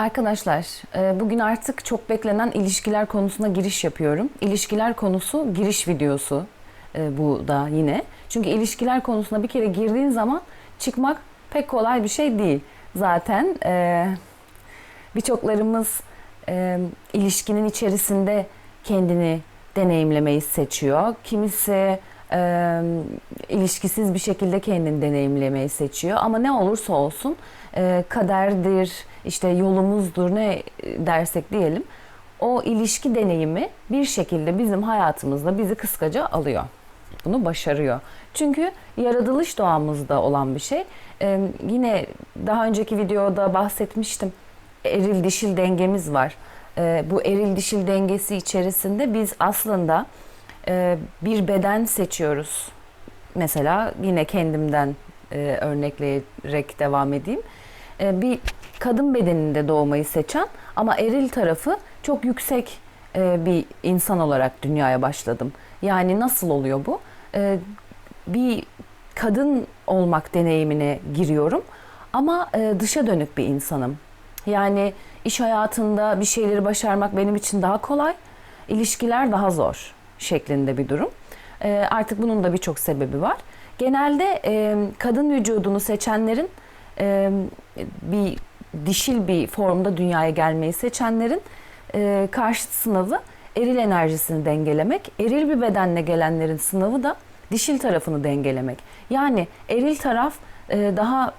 Arkadaşlar, e, bugün artık çok beklenen ilişkiler konusuna giriş yapıyorum. İlişkiler konusu giriş videosu e, bu da yine. Çünkü ilişkiler konusuna bir kere girdiğin zaman çıkmak pek kolay bir şey değil. Zaten e, birçoklarımız ilişkinin içerisinde kendini deneyimlemeyi seçiyor. Kimisi ilişkisiz bir şekilde kendini deneyimlemeyi seçiyor. Ama ne olursa olsun e, kaderdir, işte yolumuzdur ne dersek diyelim. O ilişki deneyimi bir şekilde bizim hayatımızda bizi kıskaca alıyor. Bunu başarıyor. Çünkü yaratılış doğamızda olan bir şey. E, yine daha önceki videoda bahsetmiştim. Eril dişil dengemiz var. E, bu eril dişil dengesi içerisinde biz aslında e, bir beden seçiyoruz. Mesela yine kendimden e, örnekleyerek devam edeyim. E, bir kadın bedeninde doğmayı seçen ama eril tarafı çok yüksek e, bir insan olarak dünyaya başladım. Yani nasıl oluyor bu? E, bir kadın olmak deneyimine giriyorum ama e, dışa dönük bir insanım. Yani iş hayatında bir şeyleri başarmak benim için daha kolay, ilişkiler daha zor şeklinde bir durum. E, artık bunun da birçok sebebi var. Genelde e, kadın vücudunu seçenlerin e, bir dişil bir formda dünyaya gelmeyi seçenlerin e, karşıt sınavı eril enerjisini dengelemek. Eril bir bedenle gelenlerin sınavı da dişil tarafını dengelemek. Yani eril taraf e, daha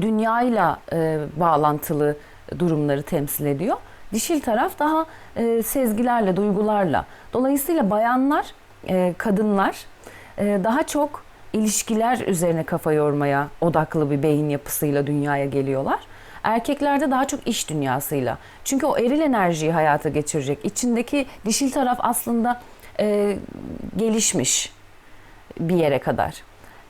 dünyayla e, bağlantılı durumları temsil ediyor. Dişil taraf daha e, sezgilerle, duygularla. Dolayısıyla bayanlar, e, kadınlar e, daha çok ilişkiler üzerine kafa yormaya odaklı bir beyin yapısıyla dünyaya geliyorlar. Erkeklerde daha çok iş dünyasıyla. Çünkü o eril enerjiyi hayata geçirecek. İçindeki dişil taraf aslında e, gelişmiş bir yere kadar.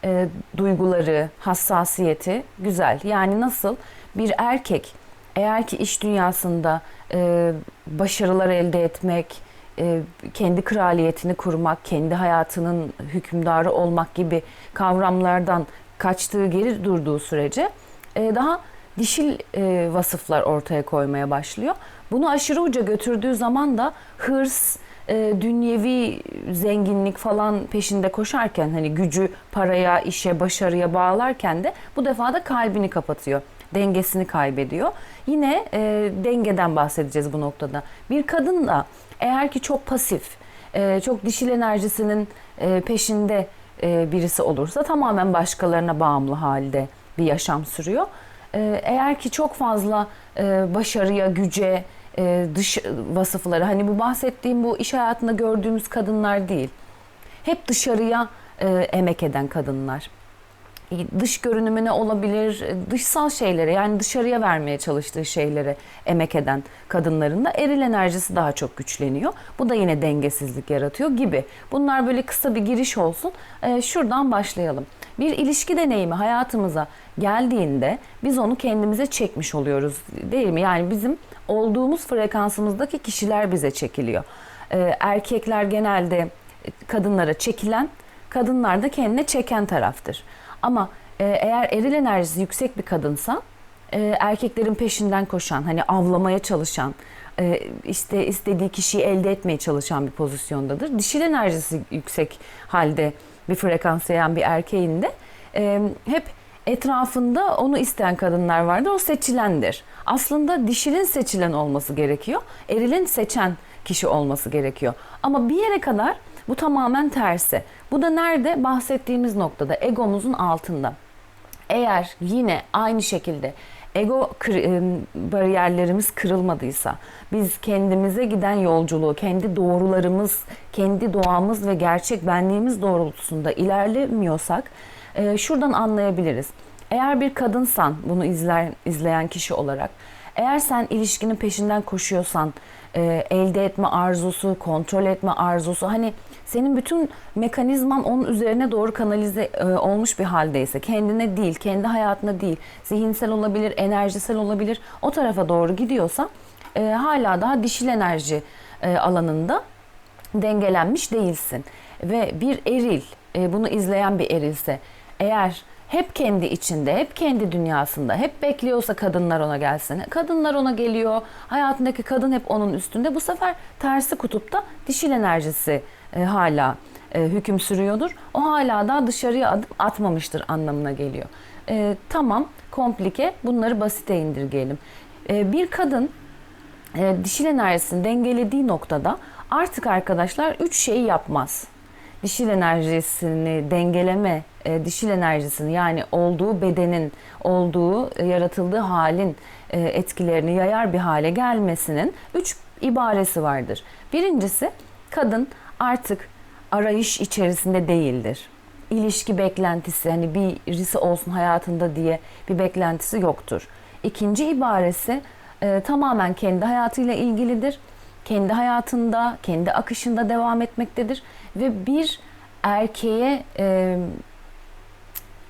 E, duyguları, hassasiyeti güzel. Yani nasıl bir erkek eğer ki iş dünyasında e, başarılar elde etmek, e, kendi kraliyetini kurmak, kendi hayatının hükümdarı olmak gibi kavramlardan kaçtığı geri durduğu sürece e, daha dişil e, vasıflar ortaya koymaya başlıyor. Bunu aşırı uca götürdüğü zaman da hırs, e, dünyevi zenginlik falan peşinde koşarken hani gücü paraya, işe, başarıya bağlarken de bu defa da kalbini kapatıyor. Dengesini kaybediyor. Yine e, dengeden bahsedeceğiz bu noktada. Bir kadın da eğer ki çok pasif, e, çok dişil enerjisinin e, peşinde e, birisi olursa tamamen başkalarına bağımlı halde bir yaşam sürüyor. E, eğer ki çok fazla e, başarıya, güce, e, dış vasıfları hani bu bahsettiğim bu iş hayatında gördüğümüz kadınlar değil. Hep dışarıya e, emek eden kadınlar. Dış görünümüne olabilir, dışsal şeylere yani dışarıya vermeye çalıştığı şeylere emek eden kadınların da eril enerjisi daha çok güçleniyor. Bu da yine dengesizlik yaratıyor gibi. Bunlar böyle kısa bir giriş olsun. E, şuradan başlayalım. Bir ilişki deneyimi hayatımıza geldiğinde biz onu kendimize çekmiş oluyoruz değil mi? Yani bizim olduğumuz frekansımızdaki kişiler bize çekiliyor. Ee, erkekler genelde kadınlara çekilen, kadınlar da kendine çeken taraftır. Ama e, eğer eril enerjisi yüksek bir kadınsa e, erkeklerin peşinden koşan, hani avlamaya çalışan, e, işte istediği kişiyi elde etmeye çalışan bir pozisyondadır. Dişil enerjisi yüksek halde bir frekans yayan bir erkeğin de hep etrafında onu isteyen kadınlar vardır. O seçilendir. Aslında dişilin seçilen olması gerekiyor. Erilin seçen kişi olması gerekiyor. Ama bir yere kadar bu tamamen tersi. Bu da nerede? Bahsettiğimiz noktada egomuzun altında. Eğer yine aynı şekilde ego bariyerlerimiz kırılmadıysa, biz kendimize giden yolculuğu, kendi doğrularımız, kendi doğamız ve gerçek benliğimiz doğrultusunda ilerlemiyorsak, şuradan anlayabiliriz. Eğer bir kadınsan, bunu izler, izleyen kişi olarak, eğer sen ilişkinin peşinden koşuyorsan, e, elde etme arzusu, kontrol etme arzusu, hani senin bütün mekanizman onun üzerine doğru kanalize e, olmuş bir haldeyse, kendine değil, kendi hayatına değil, zihinsel olabilir, enerjisel olabilir, o tarafa doğru gidiyorsa e, hala daha dişil enerji e, alanında dengelenmiş değilsin. Ve bir eril, e, bunu izleyen bir erilse, eğer hep kendi içinde, hep kendi dünyasında, hep bekliyorsa kadınlar ona gelsin. Kadınlar ona geliyor, hayatındaki kadın hep onun üstünde. Bu sefer tersi kutupta dişil enerjisi e, hala e, hüküm sürüyordur. O hala daha dışarıya adım atmamıştır anlamına geliyor. E, tamam, komplike, bunları basite indirgeyelim. E, bir kadın e, dişil enerjisini dengelediği noktada artık arkadaşlar üç şeyi yapmaz. Dişil enerjisini dengeleme, e, dişil enerjisini yani olduğu bedenin, olduğu e, yaratıldığı halin e, etkilerini yayar bir hale gelmesinin üç ibaresi vardır. Birincisi kadın artık arayış içerisinde değildir. İlişki beklentisi hani birisi olsun hayatında diye bir beklentisi yoktur. İkinci ibaresi e, tamamen kendi hayatıyla ilgilidir. Kendi hayatında, kendi akışında devam etmektedir ve bir erkeğe e,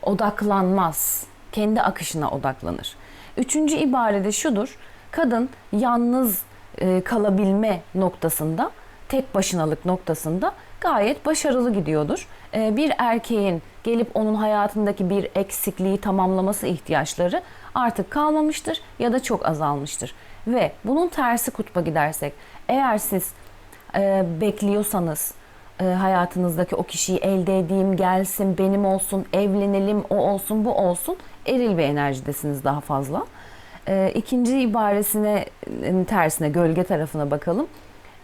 odaklanmaz. Kendi akışına odaklanır. Üçüncü ibarede şudur. Kadın yalnız e, kalabilme noktasında, tek başınalık noktasında gayet başarılı gidiyordur. E, bir erkeğin gelip onun hayatındaki bir eksikliği tamamlaması ihtiyaçları artık kalmamıştır ya da çok azalmıştır. Ve bunun tersi kutba gidersek, eğer siz e, bekliyorsanız, e, hayatınızdaki o kişiyi elde edeyim, gelsin, benim olsun, evlenelim, o olsun, bu olsun. Eril bir enerjidesiniz daha fazla. E, ikinci ibaresine tersine, gölge tarafına bakalım.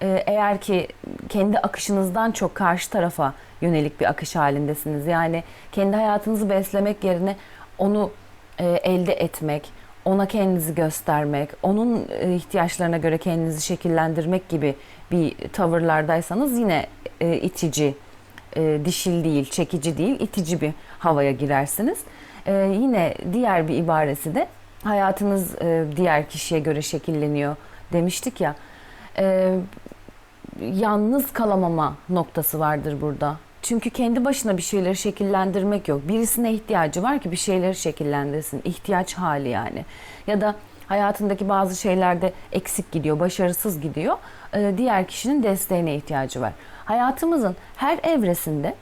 E, eğer ki kendi akışınızdan çok karşı tarafa yönelik bir akış halindesiniz. Yani kendi hayatınızı beslemek yerine onu e, elde etmek, ona kendinizi göstermek, onun e, ihtiyaçlarına göre kendinizi şekillendirmek gibi bir tavırlardaysanız yine e, itici, e, dişil değil, çekici değil, itici bir havaya girersiniz. Yine diğer bir ibaresi de hayatınız diğer kişiye göre şekilleniyor demiştik ya. Yalnız kalamama noktası vardır burada. Çünkü kendi başına bir şeyleri şekillendirmek yok. Birisine ihtiyacı var ki bir şeyleri şekillendirsin. İhtiyaç hali yani. Ya da hayatındaki bazı şeylerde eksik gidiyor, başarısız gidiyor. Ee, diğer kişinin desteğine ihtiyacı var. Hayatımızın her evresinde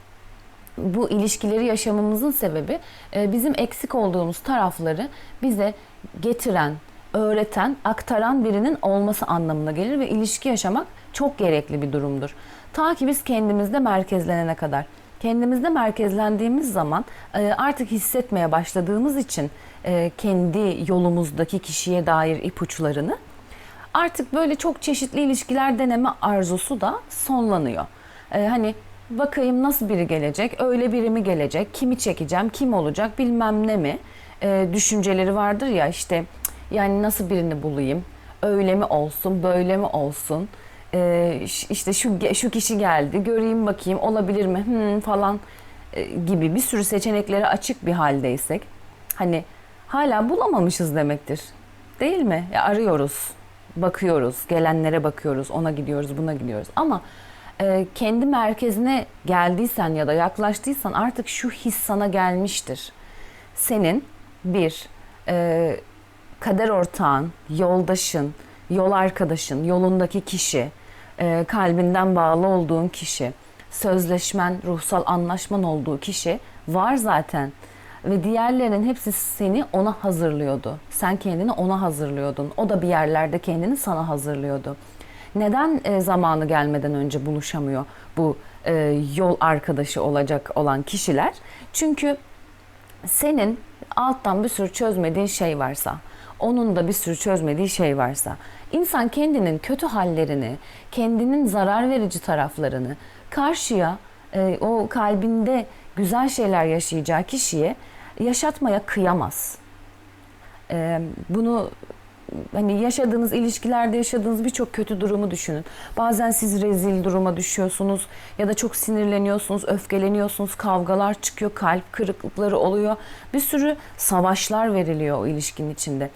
bu ilişkileri yaşamamızın sebebi e, bizim eksik olduğumuz tarafları bize getiren, öğreten, aktaran birinin olması anlamına gelir ve ilişki yaşamak çok gerekli bir durumdur. Ta ki biz kendimizde merkezlenene kadar. Kendimizde merkezlendiğimiz zaman e, artık hissetmeye başladığımız için e, kendi yolumuzdaki kişiye dair ipuçlarını artık böyle çok çeşitli ilişkiler deneme arzusu da sonlanıyor. E, hani bakayım nasıl biri gelecek, öyle biri mi gelecek, kimi çekeceğim, kim olacak bilmem ne mi düşünceleri vardır ya işte yani nasıl birini bulayım, öyle mi olsun, böyle mi olsun e, işte şu şu kişi geldi göreyim bakayım olabilir mi hmm, falan e, gibi bir sürü seçeneklere açık bir haldeysek hani hala bulamamışız demektir. Değil mi? Ya arıyoruz, bakıyoruz, gelenlere bakıyoruz, ona gidiyoruz, buna gidiyoruz. Ama e, kendi merkezine geldiysen ya da yaklaştıysan artık şu his sana gelmiştir. Senin bir e, kader ortağın, yoldaşın, yol arkadaşın, yolundaki kişi, e, kalbinden bağlı olduğun kişi, sözleşmen, ruhsal anlaşman olduğu kişi var zaten. Ve diğerlerinin hepsi seni ona hazırlıyordu. Sen kendini ona hazırlıyordun. O da bir yerlerde kendini sana hazırlıyordu. Neden e, zamanı gelmeden önce buluşamıyor bu e, yol arkadaşı olacak olan kişiler? Çünkü senin alttan bir sürü çözmediğin şey varsa, onun da bir sürü çözmediği şey varsa, insan kendinin kötü hallerini, kendinin zarar verici taraflarını karşıya e, o kalbinde güzel şeyler yaşayacağı kişiye yaşatmaya kıyamaz. E, bunu hani yaşadığınız ilişkilerde yaşadığınız birçok kötü durumu düşünün. Bazen siz rezil duruma düşüyorsunuz ya da çok sinirleniyorsunuz, öfkeleniyorsunuz, kavgalar çıkıyor, kalp kırıklıkları oluyor. Bir sürü savaşlar veriliyor o ilişkinin içinde.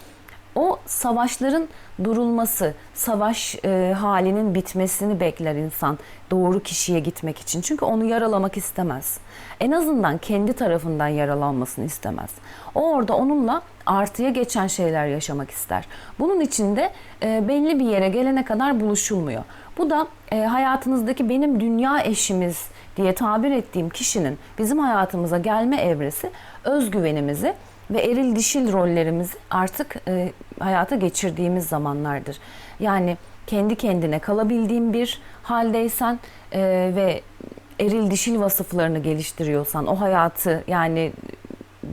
O savaşların durulması, savaş e, halinin bitmesini bekler insan doğru kişiye gitmek için. Çünkü onu yaralamak istemez. En azından kendi tarafından yaralanmasını istemez. O orada onunla artıya geçen şeyler yaşamak ister. Bunun için de e, belli bir yere gelene kadar buluşulmuyor. Bu da e, hayatınızdaki benim dünya eşimiz diye tabir ettiğim kişinin bizim hayatımıza gelme evresi özgüvenimizi ve eril dişil rollerimizi artık e, hayata geçirdiğimiz zamanlardır. Yani kendi kendine kalabildiğin bir haldeysen e, ve eril dişil vasıflarını geliştiriyorsan o hayatı yani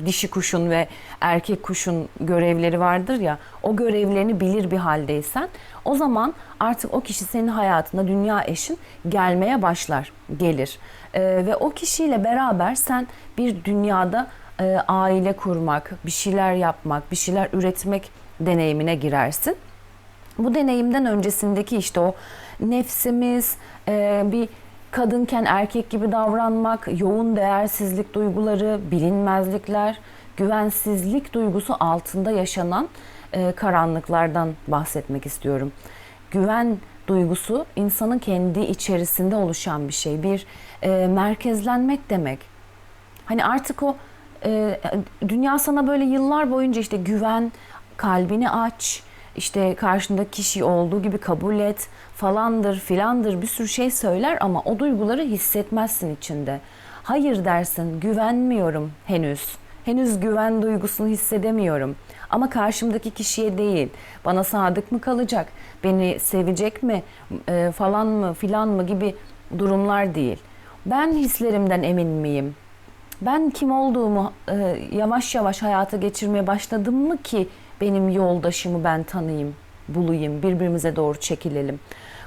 dişi kuşun ve erkek kuşun görevleri vardır ya o görevlerini bilir bir haldeysen o zaman artık o kişi senin hayatına dünya eşin gelmeye başlar gelir Ee, ve o kişiyle beraber sen bir dünyada e, aile kurmak bir şeyler yapmak bir şeyler üretmek deneyimine girersin bu deneyimden öncesindeki işte o nefsimiz, e, bir kadınken erkek gibi davranmak, yoğun değersizlik duyguları, bilinmezlikler, güvensizlik duygusu altında yaşanan e, karanlıklardan bahsetmek istiyorum. Güven duygusu insanın kendi içerisinde oluşan bir şey. Bir e, merkezlenmek demek. Hani artık o e, dünya sana böyle yıllar boyunca işte güven, kalbini aç, işte karşındaki kişi olduğu gibi kabul et falandır filandır bir sürü şey söyler ama o duyguları hissetmezsin içinde. Hayır dersin güvenmiyorum henüz. Henüz güven duygusunu hissedemiyorum. Ama karşımdaki kişiye değil. Bana sadık mı kalacak? Beni sevecek mi? e, falan mı filan mı gibi durumlar değil. Ben hislerimden emin miyim? Ben kim olduğumu e, yavaş yavaş hayata geçirmeye başladım mı ki benim yoldaşımı ben tanıyayım, bulayım, birbirimize doğru çekilelim.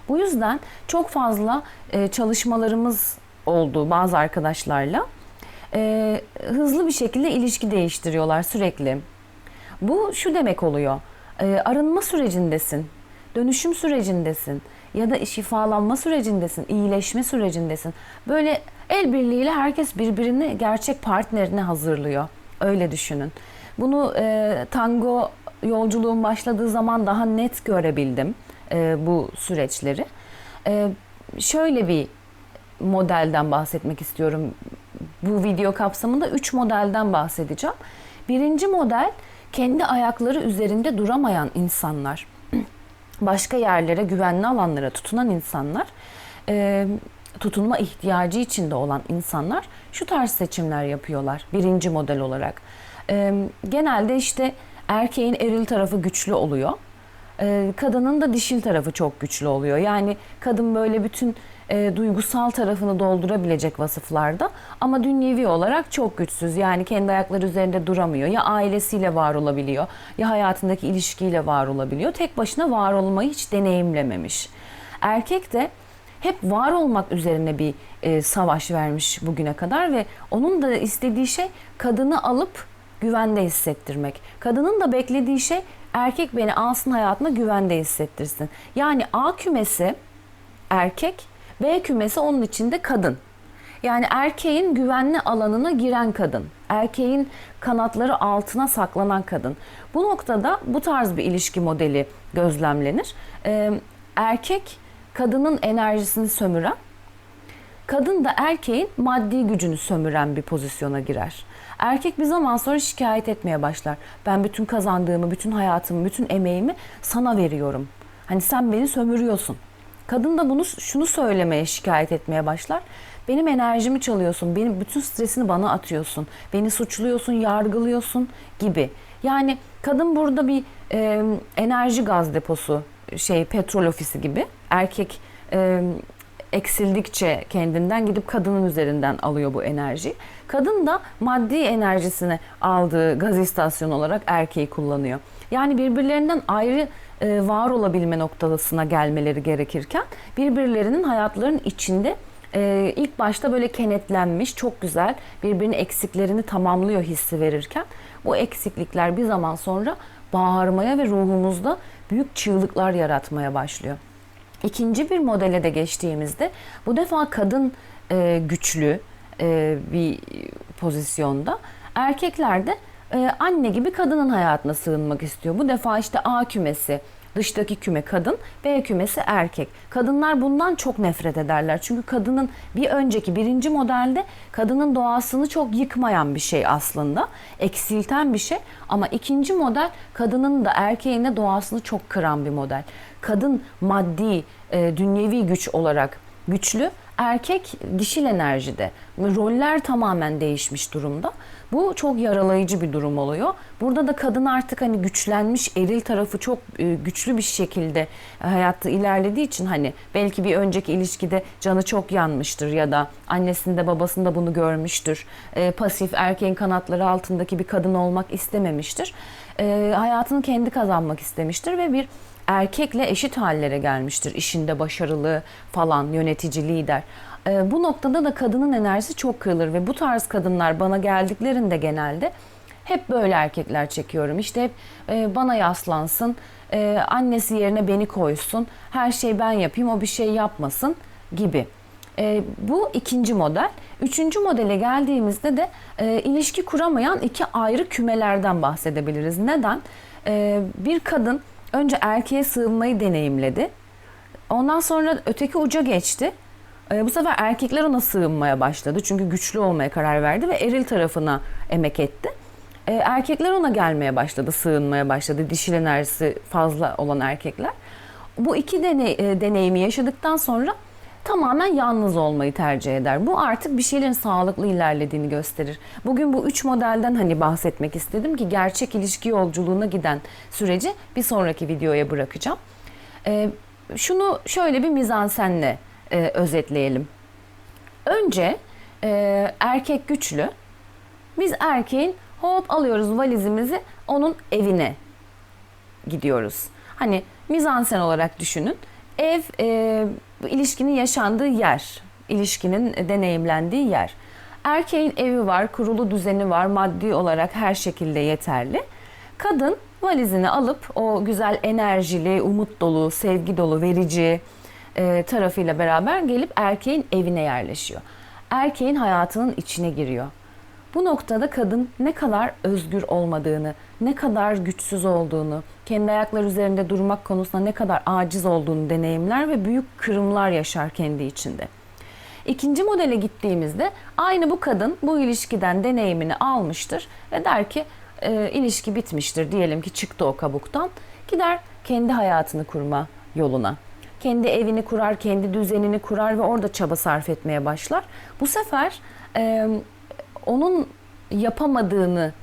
Bu yüzden çok fazla e, çalışmalarımız oldu bazı arkadaşlarla. E, hızlı bir şekilde ilişki değiştiriyorlar sürekli. Bu şu demek oluyor. E, arınma sürecindesin, dönüşüm sürecindesin ya da şifalanma sürecindesin, iyileşme sürecindesin. Böyle el birliğiyle herkes birbirini gerçek partnerine hazırlıyor. Öyle düşünün. Bunu e, tango yolculuğum başladığı zaman daha net görebildim e, bu süreçleri. E, şöyle bir modelden bahsetmek istiyorum. Bu video kapsamında 3 modelden bahsedeceğim. Birinci model kendi ayakları üzerinde duramayan insanlar. Başka yerlere, güvenli alanlara tutunan insanlar, e, tutunma ihtiyacı içinde olan insanlar şu tarz seçimler yapıyorlar. Birinci model olarak. Genelde işte erkeğin eril tarafı güçlü oluyor. Kadının da dişil tarafı çok güçlü oluyor. Yani kadın böyle bütün duygusal tarafını doldurabilecek vasıflarda ama dünyevi olarak çok güçsüz. Yani kendi ayakları üzerinde duramıyor. Ya ailesiyle var olabiliyor ya hayatındaki ilişkiyle var olabiliyor. Tek başına var olmayı hiç deneyimlememiş. Erkek de hep var olmak üzerine bir e, savaş vermiş bugüne kadar ve onun da istediği şey kadını alıp güvende hissettirmek. Kadının da beklediği şey erkek beni alsın hayatına güvende hissettirsin. Yani A kümesi erkek, B kümesi onun içinde kadın. Yani erkeğin güvenli alanına giren kadın. Erkeğin kanatları altına saklanan kadın. Bu noktada bu tarz bir ilişki modeli gözlemlenir. Ee, erkek kadının enerjisini sömüren, kadın da erkeğin maddi gücünü sömüren bir pozisyona girer. Erkek bir zaman sonra şikayet etmeye başlar. Ben bütün kazandığımı, bütün hayatımı, bütün emeğimi sana veriyorum. Hani sen beni sömürüyorsun. Kadın da bunu şunu söylemeye, şikayet etmeye başlar. Benim enerjimi çalıyorsun, benim bütün stresini bana atıyorsun. Beni suçluyorsun, yargılıyorsun gibi. Yani kadın burada bir e, enerji gaz deposu, şey petrol ofisi gibi. Erkek e, eksildikçe kendinden gidip kadının üzerinden alıyor bu enerji. Kadın da maddi enerjisini aldığı gaz istasyonu olarak erkeği kullanıyor. Yani birbirlerinden ayrı e, var olabilme noktasına gelmeleri gerekirken birbirlerinin hayatlarının içinde e, ilk başta böyle kenetlenmiş çok güzel birbirinin eksiklerini tamamlıyor hissi verirken bu eksiklikler bir zaman sonra bağırmaya ve ruhumuzda büyük çığlıklar yaratmaya başlıyor. İkinci bir modele de geçtiğimizde bu defa kadın e, güçlü e, bir pozisyonda. Erkekler de e, anne gibi kadının hayatına sığınmak istiyor. Bu defa işte A kümesi dıştaki küme kadın, B kümesi erkek. Kadınlar bundan çok nefret ederler. Çünkü kadının bir önceki birinci modelde kadının doğasını çok yıkmayan bir şey aslında. Eksilten bir şey. Ama ikinci model kadının da erkeğin de doğasını çok kıran bir model. Kadın maddi, e, dünyevi güç olarak güçlü, erkek dişil enerjide. Roller tamamen değişmiş durumda. Bu çok yaralayıcı bir durum oluyor. Burada da kadın artık hani güçlenmiş, eril tarafı çok e, güçlü bir şekilde hayatta ilerlediği için hani belki bir önceki ilişkide canı çok yanmıştır ya da annesinde babasında bunu görmüştür. E, pasif erkeğin kanatları altındaki bir kadın olmak istememiştir. E, hayatını kendi kazanmak istemiştir ve bir erkekle eşit hallere gelmiştir. İşinde başarılı falan, yönetici, lider. Ee, bu noktada da kadının enerjisi çok kırılır ve bu tarz kadınlar bana geldiklerinde genelde hep böyle erkekler çekiyorum. İşte hep e, bana yaslansın, e, annesi yerine beni koysun, her şeyi ben yapayım, o bir şey yapmasın gibi. E, bu ikinci model. Üçüncü modele geldiğimizde de e, ilişki kuramayan iki ayrı kümelerden bahsedebiliriz. Neden? E, bir kadın önce erkeğe sığınmayı deneyimledi. Ondan sonra öteki uca geçti. E, bu sefer erkekler ona sığınmaya başladı. Çünkü güçlü olmaya karar verdi ve eril tarafına emek etti. E, erkekler ona gelmeye başladı, sığınmaya başladı. Dişil enerjisi fazla olan erkekler. Bu iki deney, e, deneyimi yaşadıktan sonra tamamen yalnız olmayı tercih eder. Bu artık bir şeylerin sağlıklı ilerlediğini gösterir. Bugün bu üç modelden hani bahsetmek istedim ki gerçek ilişki yolculuğuna giden süreci bir sonraki videoya bırakacağım. E, şunu şöyle bir mizansenle e, özetleyelim. Önce e, erkek güçlü. Biz erkeğin hop alıyoruz valizimizi onun evine gidiyoruz. Hani mizansen olarak düşünün. Ev e, ilişkinin yaşandığı yer, ilişkinin deneyimlendiği yer. Erkeğin evi var, kurulu düzeni var, maddi olarak her şekilde yeterli. Kadın valizini alıp o güzel enerjili, umut dolu, sevgi dolu, verici e, tarafıyla beraber gelip erkeğin evine yerleşiyor. Erkeğin hayatının içine giriyor. Bu noktada kadın ne kadar özgür olmadığını, ne kadar güçsüz olduğunu, kendi ayakları üzerinde durmak konusunda ne kadar aciz olduğunu deneyimler ve büyük kırımlar yaşar kendi içinde. İkinci modele gittiğimizde aynı bu kadın bu ilişkiden deneyimini almıştır ve der ki e, ilişki bitmiştir diyelim ki çıktı o kabuktan gider kendi hayatını kurma yoluna. Kendi evini kurar, kendi düzenini kurar ve orada çaba sarf etmeye başlar. Bu sefer e, onun yapamadığını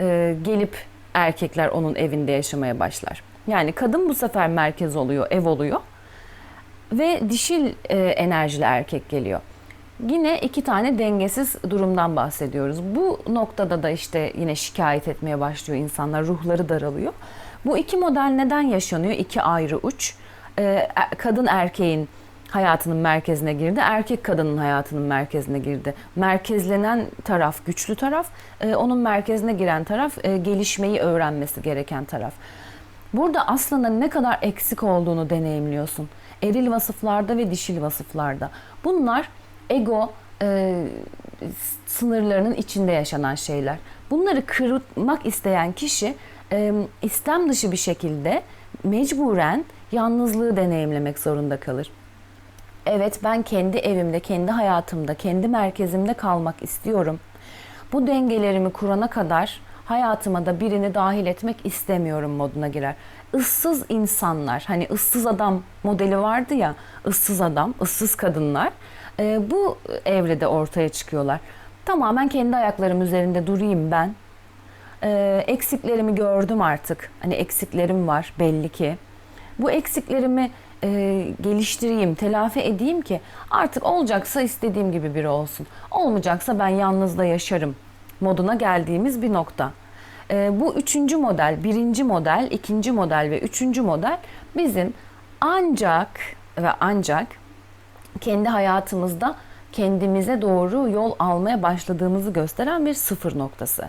e, gelip erkekler onun evinde yaşamaya başlar. Yani kadın bu sefer merkez oluyor, ev oluyor ve dişil e, enerjili erkek geliyor. Yine iki tane dengesiz durumdan bahsediyoruz. Bu noktada da işte yine şikayet etmeye başlıyor insanlar, ruhları daralıyor. Bu iki model neden yaşanıyor? İki ayrı uç. E, kadın erkeğin hayatının merkezine girdi. Erkek kadının hayatının merkezine girdi. Merkezlenen taraf güçlü taraf, e, onun merkezine giren taraf e, gelişmeyi öğrenmesi gereken taraf. Burada aslında ne kadar eksik olduğunu deneyimliyorsun. Eril vasıflarda ve dişil vasıflarda. Bunlar ego e, sınırlarının içinde yaşanan şeyler. Bunları kırmak isteyen kişi e, istem dışı bir şekilde mecburen yalnızlığı deneyimlemek zorunda kalır. Evet ben kendi evimde, kendi hayatımda, kendi merkezimde kalmak istiyorum. Bu dengelerimi kurana kadar hayatıma da birini dahil etmek istemiyorum moduna girer. Issız insanlar, hani ıssız adam modeli vardı ya, ıssız adam, ıssız kadınlar e, bu evrede ortaya çıkıyorlar. Tamamen kendi ayaklarım üzerinde durayım ben. E, eksiklerimi gördüm artık. Hani eksiklerim var belli ki. Bu eksiklerimi e, geliştireyim, telafi edeyim ki artık olacaksa istediğim gibi biri olsun. Olmayacaksa ben yalnız da yaşarım moduna geldiğimiz bir nokta. E, bu üçüncü model, birinci model, ikinci model ve üçüncü model bizim ancak ve ancak kendi hayatımızda kendimize doğru yol almaya başladığımızı gösteren bir sıfır noktası.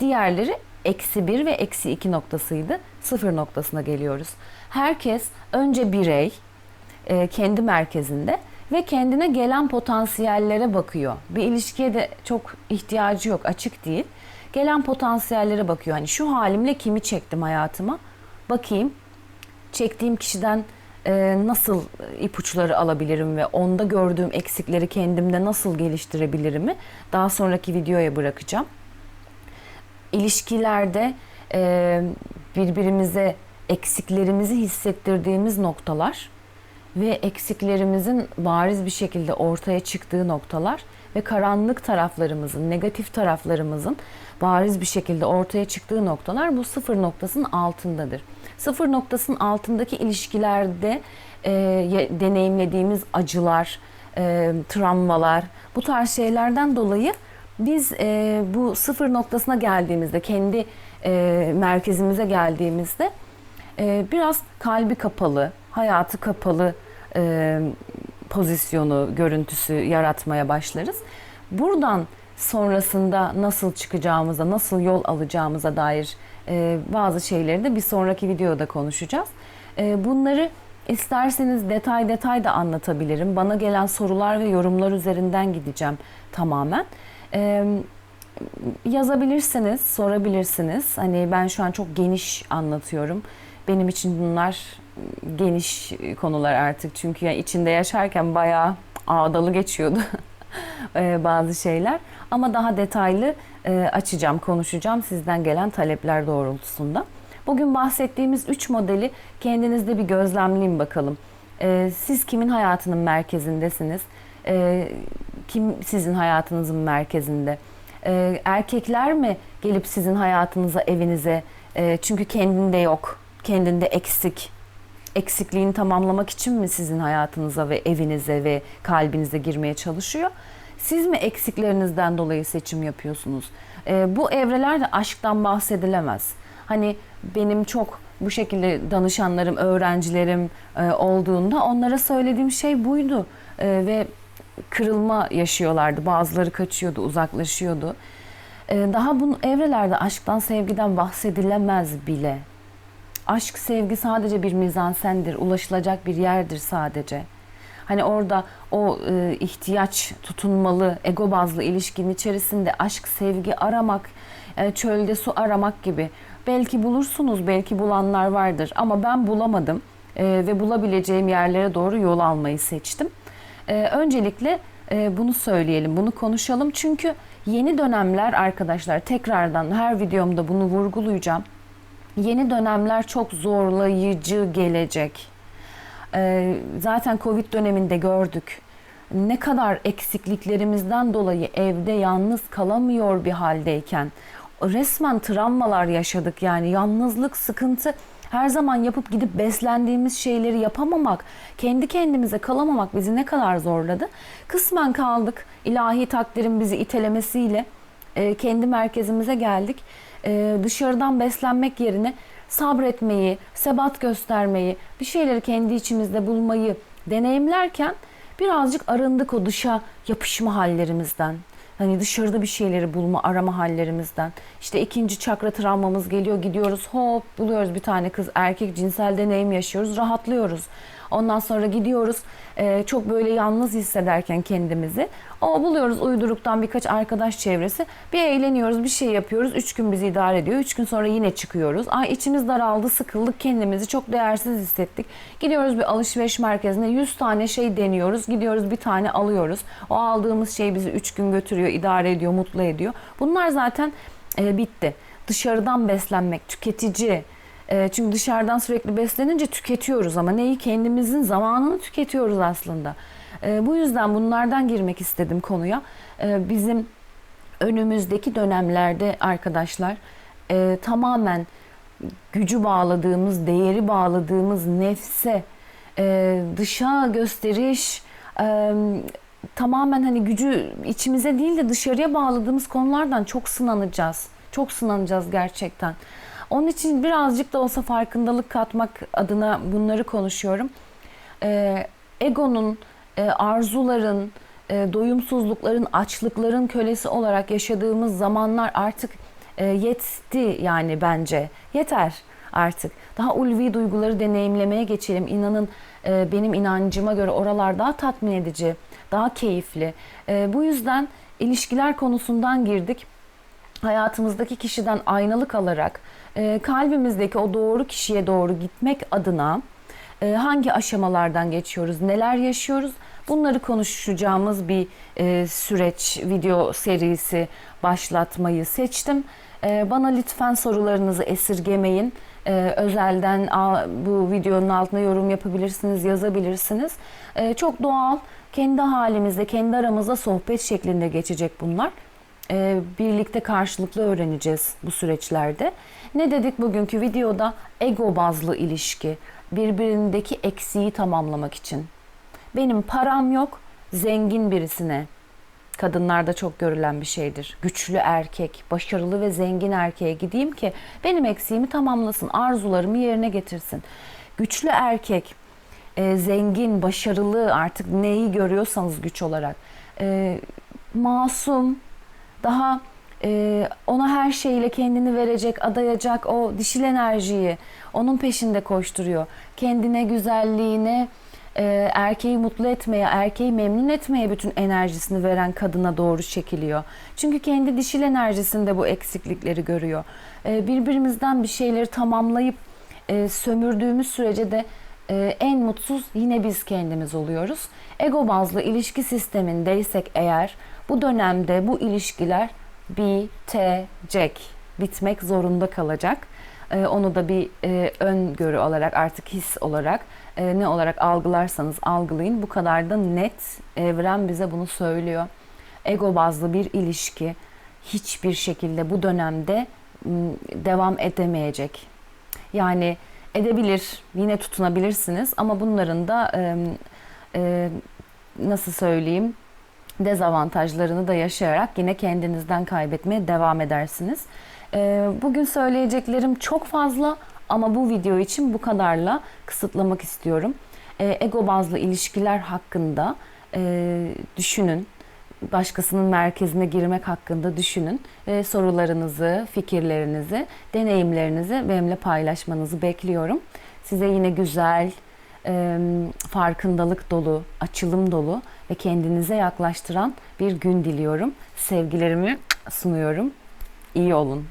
Diğerleri eksi bir ve eksi iki noktasıydı. Sıfır noktasına geliyoruz. Herkes önce birey, e, kendi merkezinde ve kendine gelen potansiyellere bakıyor. Bir ilişkiye de çok ihtiyacı yok, açık değil. Gelen potansiyellere bakıyor. Hani şu halimle kimi çektim hayatıma? Bakayım. Çektiğim kişiden e, nasıl ipuçları alabilirim ve onda gördüğüm eksikleri kendimde nasıl geliştirebilirim daha sonraki videoya bırakacağım. İlişkilerde e, birbirimize eksiklerimizi hissettirdiğimiz noktalar ve eksiklerimizin bariz bir şekilde ortaya çıktığı noktalar ve karanlık taraflarımızın, negatif taraflarımızın bariz bir şekilde ortaya çıktığı noktalar bu sıfır noktasının altındadır. Sıfır noktasının altındaki ilişkilerde e, deneyimlediğimiz acılar, e, travmalar, bu tarz şeylerden dolayı biz e, bu sıfır noktasına geldiğimizde, kendi e, merkezimize geldiğimizde e, biraz kalbi kapalı, hayatı kapalı e, pozisyonu, görüntüsü yaratmaya başlarız. Buradan sonrasında nasıl çıkacağımıza, nasıl yol alacağımıza dair e, bazı şeyleri de bir sonraki videoda konuşacağız. E, bunları isterseniz detay detay da anlatabilirim. Bana gelen sorular ve yorumlar üzerinden gideceğim tamamen. Yazabilirsiniz, sorabilirsiniz. Hani ben şu an çok geniş anlatıyorum. Benim için bunlar geniş konular artık. Çünkü yani içinde yaşarken bayağı ağdalı geçiyordu e, bazı şeyler. Ama daha detaylı e, açacağım, konuşacağım sizden gelen talepler doğrultusunda. Bugün bahsettiğimiz 3 modeli kendinizde bir gözlemleyin bakalım. E, siz kimin hayatının merkezindesiniz? Kim sizin hayatınızın merkezinde? Erkekler mi gelip sizin hayatınıza, evinize? Çünkü kendinde yok, kendinde eksik. Eksikliğini tamamlamak için mi sizin hayatınıza ve evinize ve kalbinize girmeye çalışıyor? Siz mi eksiklerinizden dolayı seçim yapıyorsunuz? E, bu evrelerde aşktan bahsedilemez. Hani benim çok bu şekilde danışanlarım, öğrencilerim e, olduğunda onlara söylediğim şey buydu. E, ve kırılma yaşıyorlardı. Bazıları kaçıyordu, uzaklaşıyordu. E, daha bu evrelerde aşktan, sevgiden bahsedilemez bile. Aşk, sevgi sadece bir mizansendir, ulaşılacak bir yerdir sadece. Hani orada o e, ihtiyaç tutunmalı, ego bazlı ilişkinin içerisinde aşk, sevgi aramak, e, çölde su aramak gibi. Belki bulursunuz, belki bulanlar vardır ama ben bulamadım e, ve bulabileceğim yerlere doğru yol almayı seçtim. E, öncelikle e, bunu söyleyelim, bunu konuşalım çünkü yeni dönemler arkadaşlar tekrardan her videomda bunu vurgulayacağım. Yeni dönemler çok zorlayıcı gelecek. Ee, zaten Covid döneminde gördük. Ne kadar eksikliklerimizden dolayı evde yalnız kalamıyor bir haldeyken resmen travmalar yaşadık yani yalnızlık, sıkıntı her zaman yapıp gidip beslendiğimiz şeyleri yapamamak, kendi kendimize kalamamak bizi ne kadar zorladı. Kısmen kaldık. ilahi takdirin bizi itelemesiyle e, kendi merkezimize geldik. E, dışarıdan beslenmek yerine sabretmeyi, sebat göstermeyi, bir şeyleri kendi içimizde bulmayı deneyimlerken birazcık arındık o dışa yapışma hallerimizden. Hani dışarıda bir şeyleri bulma, arama hallerimizden. İşte ikinci çakra travmamız geliyor, gidiyoruz hop buluyoruz bir tane kız, erkek cinsel deneyim yaşıyoruz, rahatlıyoruz. Ondan sonra gidiyoruz e, çok böyle yalnız hissederken kendimizi. O buluyoruz uyduruktan birkaç arkadaş çevresi. Bir eğleniyoruz, bir şey yapıyoruz. Üç gün bizi idare ediyor. Üç gün sonra yine çıkıyoruz. Ay içimiz daraldı, sıkıldık, kendimizi çok değersiz hissettik. Gidiyoruz bir alışveriş merkezine 100 tane şey deniyoruz. Gidiyoruz bir tane alıyoruz. O aldığımız şey bizi üç gün götürüyor, idare ediyor, mutlu ediyor. Bunlar zaten e, bitti. Dışarıdan beslenmek, tüketici, e, çünkü dışarıdan sürekli beslenince tüketiyoruz ama neyi kendimizin zamanını tüketiyoruz aslında. E, bu yüzden bunlardan girmek istedim konuya. E, bizim önümüzdeki dönemlerde arkadaşlar e, tamamen gücü bağladığımız, değeri bağladığımız nefse, e, dışa gösteriş, e, tamamen hani gücü içimize değil de dışarıya bağladığımız konulardan çok sınanacağız. Çok sınanacağız gerçekten. Onun için birazcık da olsa farkındalık katmak adına bunları konuşuyorum. Ee, egonun, e, arzuların, e, doyumsuzlukların, açlıkların kölesi olarak yaşadığımız zamanlar artık e, yetti yani bence. Yeter artık. Daha ulvi duyguları deneyimlemeye geçelim. İnanın e, benim inancıma göre oralar daha tatmin edici, daha keyifli. E, bu yüzden ilişkiler konusundan girdik hayatımızdaki kişiden aynalık alarak e, kalbimizdeki o doğru kişiye doğru gitmek adına e, hangi aşamalardan geçiyoruz, neler yaşıyoruz bunları konuşacağımız bir e, süreç, video serisi başlatmayı seçtim. E, bana lütfen sorularınızı esirgemeyin. Ee, özelden "Aa, bu videonun altına yorum yapabilirsiniz, yazabilirsiniz. Ee, çok doğal, kendi halimizde, kendi aramızda sohbet şeklinde geçecek bunlar. Ee, birlikte karşılıklı öğreneceğiz bu süreçlerde. Ne dedik bugünkü videoda? Ego bazlı ilişki. Birbirindeki eksiği tamamlamak için. Benim param yok, zengin birisine. Kadınlarda çok görülen bir şeydir. Güçlü erkek, başarılı ve zengin erkeğe gideyim ki benim eksiğimi tamamlasın, arzularımı yerine getirsin. Güçlü erkek, e, zengin, başarılı artık neyi görüyorsanız güç olarak. e, masum, daha e, ona her şeyle kendini verecek, adayacak o dişil enerjiyi onun peşinde koşturuyor. Kendine, güzelliğine, e, erkeği mutlu etmeye, erkeği memnun etmeye bütün enerjisini veren kadına doğru çekiliyor. Çünkü kendi dişil enerjisinde bu eksiklikleri görüyor. E, birbirimizden bir şeyleri tamamlayıp e, sömürdüğümüz sürece de e, en mutsuz yine biz kendimiz oluyoruz. Ego bazlı ilişki sistemindeysek eğer bu dönemde bu ilişkiler bitecek, bitmek zorunda kalacak. E, onu da bir e, öngörü olarak artık his olarak e, ne olarak algılarsanız algılayın. Bu kadar da net evren bize bunu söylüyor. Ego bazlı bir ilişki hiçbir şekilde bu dönemde devam edemeyecek. Yani edebilir, yine tutunabilirsiniz ama bunların da e, e, nasıl söyleyeyim dezavantajlarını da yaşayarak yine kendinizden kaybetmeye devam edersiniz. E, bugün söyleyeceklerim çok fazla ama bu video için bu kadarla kısıtlamak istiyorum. E, ego bazlı ilişkiler hakkında e, düşünün başkasının merkezine girmek hakkında düşünün. E, sorularınızı, fikirlerinizi, deneyimlerinizi benimle paylaşmanızı bekliyorum. Size yine güzel, e, farkındalık dolu, açılım dolu ve kendinize yaklaştıran bir gün diliyorum. Sevgilerimi sunuyorum. İyi olun.